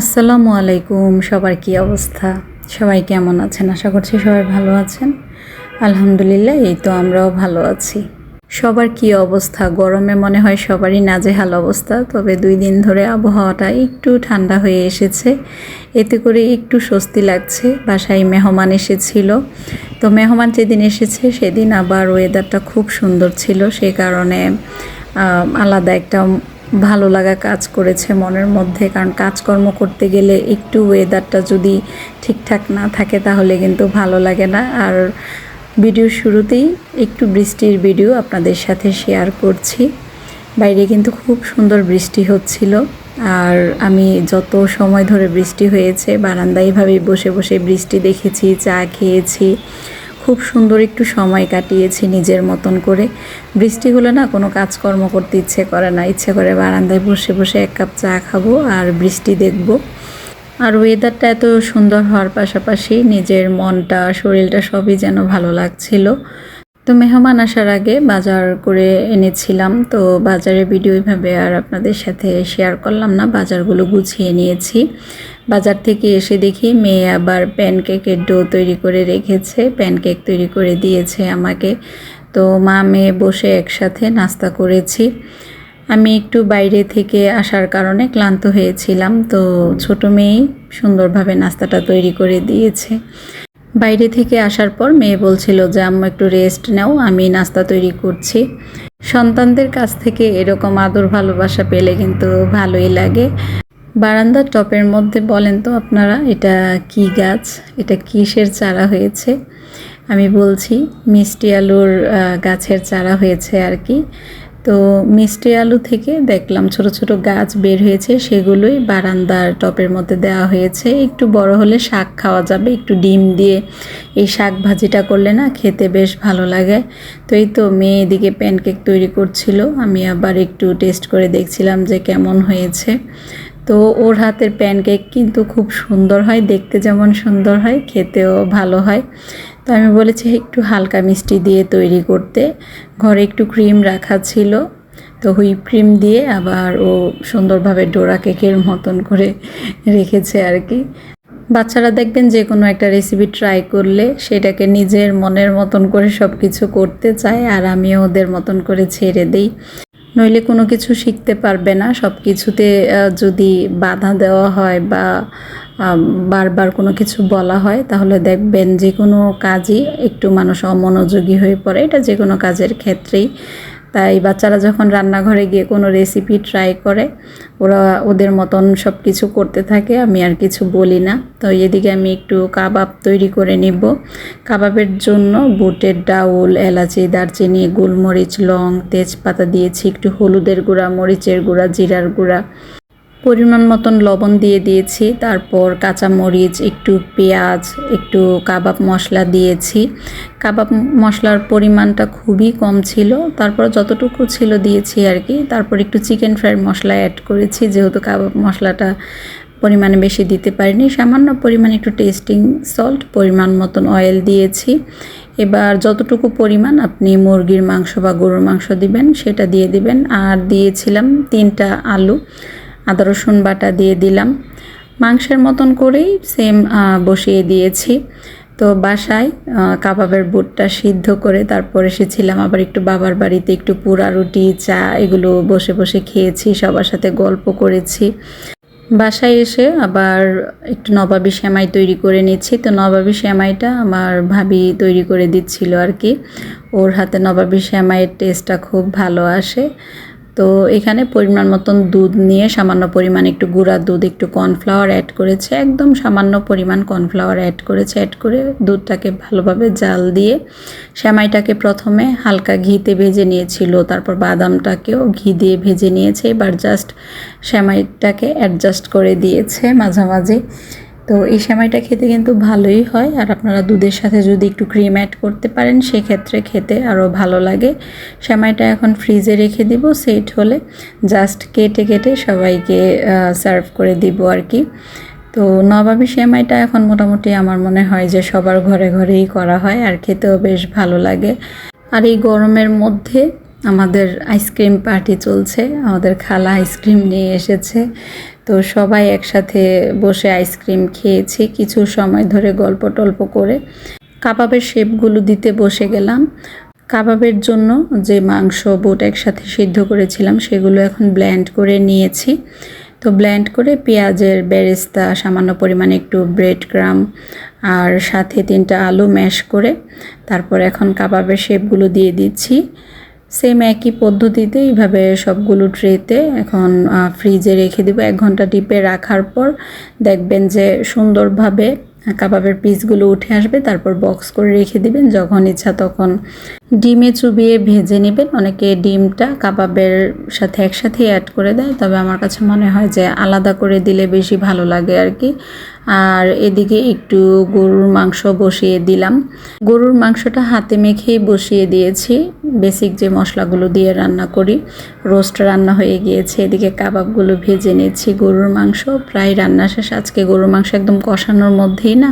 আসসালামু আলাইকুম, সবার কি অবস্থা? সবাই কেমন আছেন? আশা করছি সবাই ভালো আছেন। আলহামদুলিল্লাহ, এই তো আমরাও ভালো আছি। সবার কি অবস্থা? গরমে মনে হয় সবারই নাজেহাল অবস্থা, তবে দুই দিন ধরে আবহাওয়াটা একটু ঠান্ডা হয়ে এসেছে। এতে করে একটু স্বস্তি লাগছে, বাসায় মেহমান এসেছিল। তো মেহমান যেদিন এসেছে, সেদিন আবার ওয়েদারটা খুব সুন্দর ছিল, সে কারণে আলাদা একটা ভালো লাগা কাজ করেছে মনের মধ্যে, কারণ কাজকর্ম করতে গেলে একটু ওয়েদারটা যদি ঠিকঠাক না থাকে তাহলে কিন্তু ভালো লাগে না। আর ভিডিওর শুরুতেই একটু বৃষ্টির ভিডিও আপনাদের সাথে শেয়ার করছি। বাইরে কিন্তু খুব সুন্দর বৃষ্টি হচ্ছিল, আর আমি যত সময় ধরে বৃষ্টি হয়েছে বারান্দায় এভাবেই বসে বসে বৃষ্টি দেখেছি, চা খেয়েছি। খুব সুন্দর একটু সময় কাটিয়েছি নিজের মতন করে। বৃষ্টি হলে না কোনো কাজকর্ম করতে ইচ্ছে করে না। ইচ্ছে করে বারান্দায় বসে বসে এক কাপ চা খাব আর বৃষ্টি দেখব। আর ওয়েদারটা এত সুন্দর হওয়ার পাশাপাশি নিজের মনটা, শরীরটা সবই যেন ভালো লাগছিল। তো মেহমান আসার আগে বাজার করে এনেছিলাম। তো বাজারের ভিডিও এইভাবে আর আপনাদের সাথে শেয়ার করলাম না। বাজারগুলো গুছিয়ে নিয়েছি। বাজার থেকে এসে দেখি মেয়ে আবার প্যানকেকের ডো তৈরি করে রেখেছে প্যানকেক তৈরি করে দিয়েছে আমাকে। তো মা, মেয়ে বসে একসাথে নাস্তা করেছি। আমি একটু বাইরে থেকে আসার কারণে ক্লান্ত হয়েছিলাম, তো ছোট মেয়েই সুন্দরভাবে নাস্তাটা তৈরি করে দিয়েছে। বাইরে থেকে আসার পর মেয়ে বলছিল, যে আম্মু একটু রেস্ট নাও, আমি নাস্তা তৈরি করছি। সন্তানদের কাছ থেকে এরকম আদর ভালোবাসা পেলে কিন্তু ভালোই লাগে। বারান্দার টপের মধ্যে বলেন তো আপনারা, এটা কি গাছ? এটা কিসের চারা হয়েছে? আমি বলছি, মিষ্টি আলুর গাছের চারা হয়েছে আর কি। তো মিষ্টি আলু থেকে দেখলাম ছোট ছোট গাছ বের হয়েছে, সেগুলোই বারান্দার টপের মধ্যে দেওয়া হয়েছে। একটু বড় হলে শাক খাওয়া যাবে, একটু ডিম দিয়ে এই শাক ভাজিটা করলে না খেতে বেশ ভালো লাগে। তো এই তো মেয়ে এদিকে প্যানকেক তৈরি করছিল, আমি আবার একটু টেস্ট করে দেখছিলাম যে কেমন হয়েছে। তো ওর হাতের প্যানকেক কিন্তু খুব সুন্দর হয়, দেখতে যেমন সুন্দর হয়, খেতেও ভালো হয়। তো আমি বলেছি একটু হালকা মিষ্টি দিয়ে তৈরি করতে। ঘরে একটু ক্রিম রাখা ছিল, তো হুইপ ক্রিম দিয়ে আবার ও সুন্দরভাবে ডোরা কেকের মতন করে রেখেছে আর কি। বাচ্চারা দেখবেন যে কোনো একটা রেসিপি ট্রাই করলে সেটাকে নিজের মনের মতন করে সব কিছু করতে চায় আর আমিও ওদের মতন করে ছেড়ে দিই। নইলে কোনো কিছু শিখতে পারবে না। সব কিছুতে যদি বাধা দেওয়া হয় বা বারবার কোনো কিছু বলা হয়, তাহলে দেখবেন যে কোনো কাজই একটু মানুষ অমনোযোগী হয়ে পড়ে। এটা যে কোনো কাজের ক্ষেত্রেই তাই বাচ্চারা যখন রান্নাঘরে গিয়ে কোনো রেসিপি ট্রাই করে, ওরা ওদের মতন সব কিছু করতে থাকে, আমি আর কিছু বলি না। তো এদিকে আমি একটু কাবাব তৈরি করে নিব। কাবাবের জন্য বুটের ডাউল, এলাচি, দারচিনি, গোলমরিচ, লং, তেজপাতা দিয়েছি, একটু হলুদের গুঁড়া, মরিচের গুঁড়া, জিরার গুঁড়া। পরিমাণ মতন লবণ দিয়ে দিয়েছি। তারপর কাঁচা মরিচ একটু পেঁয়াজ, একটু কাবাব মশলা দিয়েছি। কাবাব মশলার পরিমাণটা খুবই কম ছিল। তারপর যতটুকু ছিল দিয়েছি আর কি। তারপর একটু চিকেন ফ্রাইড মশলা অ্যাড করেছি। যেহেতু কাবাব মশলাটা পরিমাণে বেশি দিতে পারিনি, সামান্য পরিমাণে একটু টেস্টিং সল্ট পরিমাণ মতন অয়েল দিয়েছি। এবার যতটুকু পরিমাণ আপনি মুরগির মাংস বা গরুর মাংস দিবেন, সেটা দিয়ে দিবেন। আর দিয়েছিলাম তিনটা আলু। আদা, রসুন বাটা দিয়ে দিলাম। মাংসের মতন করেই সেম বসিয়ে দিয়েছি। তো বাসায় কাবাবের বুটটা সিদ্ধ করে তারপর এসেছিলাম। আবার একটু বাবার বাড়িতে একটু পুরা রুটি, চা এগুলো বসে বসে খেয়েছি, সবার সাথে গল্প করেছি। বাসায় এসে আবার একটু নবাবী শ্যামাই তৈরি করে নিচ্ছি। তো নবাবী শ্যামাইটা আমার ভাবি তৈরি করে দিচ্ছিল আর কি। ওর হাতে নবাবী শ্যামাইয়ের টেস্টটা খুব ভালো আসে। তো এখানে পরিমাণ মতন দুধ নিয়ে সামান্য পরিমাণ একটু গুঁড়া দুধ, একটু কর্নফ্লাওয়ার অ্যাড করেছে, একদম সামান্য পরিমাণ কর্নফ্লাওয়ার অ্যাড করেছে অ্যাড করে দুধটাকে ভালোভাবে জাল দিয়ে সেমাইটাকে প্রথমে হালকা ঘিতে ভেজে নিয়েছিল, তারপর বাদামটাকেও ঘি দিয়ে ভেজে নিয়েছে, এবার জাস্ট সেমাইটাকে অ্যাডজাস্ট করে দিয়েছে মাঝামাঝি। তো এই সেমাইটা খেতে কিন্তু ভালোই হয়। আর আপনারা দুধের সাথে যদি একটু ক্রিম অ্যাড করতে পারেন, সেক্ষেত্রে খেতে আরও ভালো লাগে। সেমাইটা এখন ফ্রিজে রেখে দিব সেট হলে জাস্ট কেটে কেটে সবাইকে সার্ভ করে দিব আর কি। তো নবাবী সেমাইটা এখন মোটামুটি আমার মনে হয় যে সবার ঘরে ঘরেই করা হয় আর খেতেও বেশ ভালো লাগে। আর এই গরমের মধ্যে আমাদের আইসক্রিম পার্টি চলছে, আমাদের খালা আইসক্রিম নিয়ে এসেছে। তো সবাই একসাথে বসে আইসক্রিম খেয়েছি কিছু সময় ধরে গল্প টল্প করে। কাবাবের শেপগুলো দিতে বসে গেলাম। কাবাবের জন্য যে মাংস, বুট একসাথে সিদ্ধ করেছিলাম, সেগুলো এখন ব্ল্যান্ড করে নিয়েছি। তো ব্ল্যান্ড করে পেঁয়াজের বেরেস্তা, সামান্য পরিমাণে একটু ব্রেড ক্রাম আর সাথে তিনটা আলু ম্যাশ করে তারপর এখন কাবাবের শেপগুলো দিয়ে দিচ্ছি। সেম একই পদ্ধতিতে এইভাবে সবগুলো ট্রেতে এখন ফ্রিজে রেখে দেবো। এক ঘণ্টা ডিপে রাখার পর দেখবেন যে সুন্দরভাবে কাবাবের পিসগুলো উঠে আসবে। তারপর বক্স করে রেখে দিবেন। যখন ইচ্ছা তখন ডিমে চুবিয়ে ভেজে নেবেন। অনেকে ডিমটা কাবাবের সাথে একসাথে অ্যাড করে দেয়। তবে আমার কাছে মনে হয় যে আলাদা করে দিলে বেশি ভালো লাগে আর কি। আর এদিকে একটু গরুর মাংস বসিয়ে দিলাম। গরুর মাংসটা হাতে মেখেই বসিয়ে দিয়েছি। বেসিক যে মশলাগুলো দিয়ে রান্না করি, রোস্ট রান্না হয়ে গিয়েছে। এদিকে কাবাবগুলো ভেজে নিচ্ছি গরুর মাংস। প্রায় রান্না শেষ। আজকে গরুর মাংস একদম কষানোর মধ্যেই না,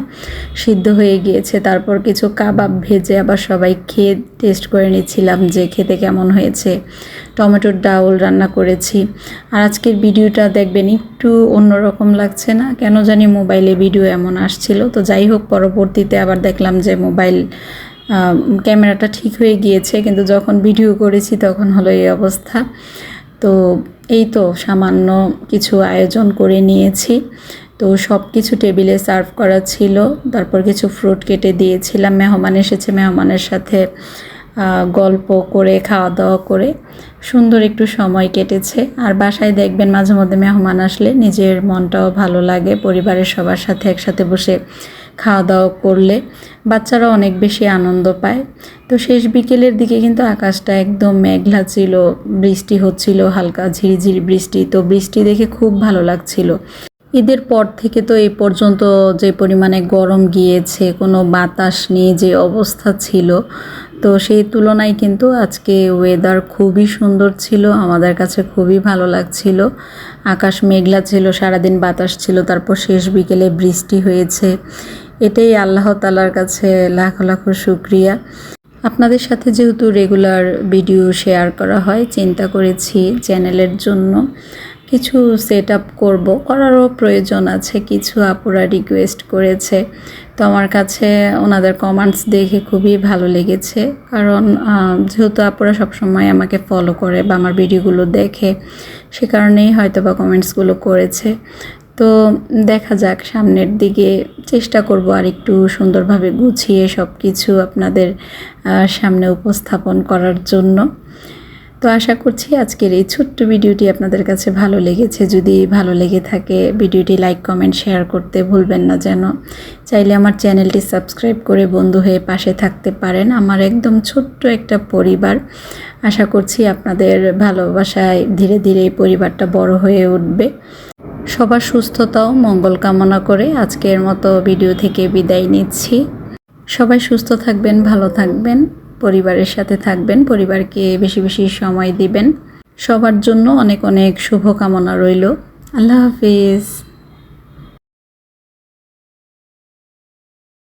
সিদ্ধ হয়ে গিয়েছে। তারপর কিছু কাবাব ভেজে আবার সবাই খেয়ে টেস্ট করে নিচ্ছিলাম যে খেতে কেমন হয়েছে। টমেটোর ডাউল রান্না করেছি। আর আজকের ভিডিওটা দেখবেন একটু অন্যরকম লাগছে না? কেন জানি মোবাইলে ভিডিও এমন আসছিল। তো যাই হোক, পরবর্তীতে আবার দেখলাম যে মোবাইল ক্যামেরাটা ঠিক হয়ে গিয়েছে। কিন্তু যখন ভিডিও করেছি তখন হলো এই অবস্থা। তো এই তো সামান্য কিছু আয়োজন করে নিয়েছি। তো সব কিছু টেবিলে সার্ভ করা ছিল। তারপর কিছু ফ্রুট কেটে দিয়েছিলাম। মেহমান এসেছে। মেহমানের সাথে গল্প করে খাওয়া দাওয়া করে। সুন্দর একটু সময় কেটেছে। আর বাসায় দেখবেন মাঝে মধ্যে মেহমান আসলে নিজের মনটাও ভালো লাগে। পরিবারের সবার সাথে একসাথে বসে খাওয়া দাওয়া করলে বাচ্চারা অনেক বেশি আনন্দ পায়। তো শেষ বিকেলের দিকে কিন্তু আকাশটা একদম মেঘলা ছিল, বৃষ্টি হচ্ছিল, হালকা ঝিরিঝিরি বৃষ্টি। তো বৃষ্টি দেখে খুব ভালো লাগছিল। ঈদের পর থেকে তো এই পর্যন্ত যে পরিমাণে গরম গিয়েছে, কোনো বাতাস নিয়ে যে অবস্থা ছিল তো সেই তুলনায় কিন্তু আজকে ওয়েদার খুবই সুন্দর ছিল, আমাদের কাছে খুবই ভালো লাগছিল। আকাশ মেঘলা ছিল, সারাদিন বাতাস ছিল, তারপর শেষ বিকেলে বৃষ্টি হয়েছে। এটাই আল্লাহ তালার কাছে লাখ লাখ শুক্রিয়া। আপনাদের সাথে যেহেতু রেগুলার ভিডিও শেয়ার করা হয়, চিন্তা করেছি চ্যানেলের জন্য কিছু সেট আপ করব। করারও প্রয়োজন আছে, কিছু আপুরা রিকোয়েস্ট করেছে। তো আমার কাছে ওনাদের কমেন্টস দেখে খুবই ভালো লেগেছে। কারণ যেহেতু আপুরা সবসময় আমাকে ফলো করে বা আমার ভিডিওগুলো দেখে, সে কারণেই হয়তো বা কমেন্টসগুলো করেছে। তো দেখা যাক, সামনের দিকে চেষ্টা করব আর একটু সুন্দরভাবে গুছিয়ে সব কিছু আপনাদের সামনে উপস্থাপন করার জন্য। তো আশা করছি আজকের এই ছোট্ট ভিডিওটি আপনাদের কাছে ভালো লেগেছে। যদি ভালো লেগে থাকে, ভিডিওটি লাইক কমেন্ট শেয়ার করতে ভুলবেন না যেন। চাইলে আমার চ্যানেলটি সাবস্ক্রাইব করে বন্ধু হয়ে পাশে থাকতে পারেন। আমার একদম ছোট্ট একটা পরিবার। আশা করছি আপনাদের ভালোবাসায় ধীরে ধীরে এই পরিবারটা বড় হয়ে উঠবে। সবার সুস্থতাও মঙ্গল কামনা করে আজকের মতো ভিডিও থেকে বিদায় নিচ্ছি। সবাই সুস্থ থাকবেন, ভালো থাকবেন। পরিবারের সাথে থাকবেন, পরিবারকে বেশি বেশি সময় দিবেন। সবার জন্য অনেক অনেক শুভকামনা রইল। আল্লাহ হাফিজ।